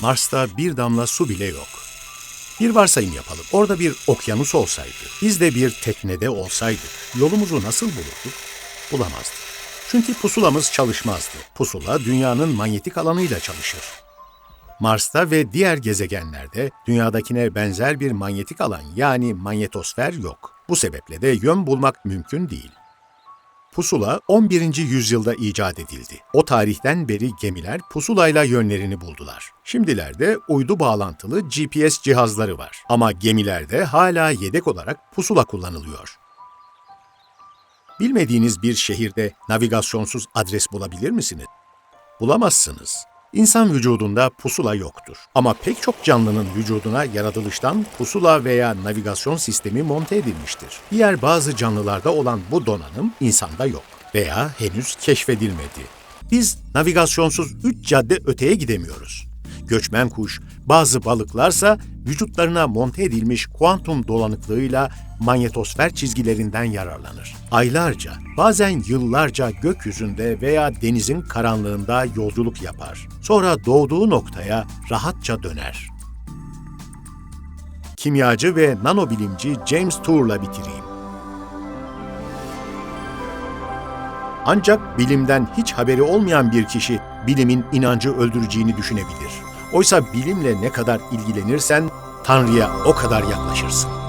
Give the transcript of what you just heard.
Mars'ta bir damla su bile yok. Bir varsayım yapalım. Orada bir okyanus olsaydı, biz de bir teknede olsaydık, yolumuzu nasıl bulurduk? Bulamazdık. Çünkü pusulamız çalışmazdı. Pusula dünyanın manyetik alanıyla çalışır. Mars'ta ve diğer gezegenlerde dünyadakine benzer bir manyetik alan yani manyetosfer yok. Bu sebeple de yön bulmak mümkün değil. Pusula 11. yüzyılda icat edildi. O tarihten beri gemiler pusulayla yönlerini buldular. Şimdilerde uydu bağlantılı GPS cihazları var. Ama gemilerde hala yedek olarak pusula kullanılıyor. Bilmediğiniz bir şehirde navigasyonsuz adres bulabilir misiniz? Bulamazsınız. İnsan vücudunda pusula yoktur. Ama pek çok canlının vücuduna yaratılıştan pusula veya navigasyon sistemi monte edilmiştir. Diğer bazı canlılarda olan bu donanım insanda yok veya henüz keşfedilmedi. Biz navigasyonsuz 3 cadde öteye gidemiyoruz. Göçmen kuş, bazı balıklarsa vücutlarına monte edilmiş kuantum dolanıklığıyla manyetosfer çizgilerinden yararlanır. Aylarca, bazen yıllarca gökyüzünde veya denizin karanlığında yolculuk yapar. Sonra doğduğu noktaya rahatça döner. Kimyacı ve nanobilimci James Tour'la bitireyim. Ancak bilimden hiç haberi olmayan bir kişi bilimin inancı öldüreceğini düşünebilir. Oysa bilimle ne kadar ilgilenirsen Tanrı'ya o kadar yaklaşırsın.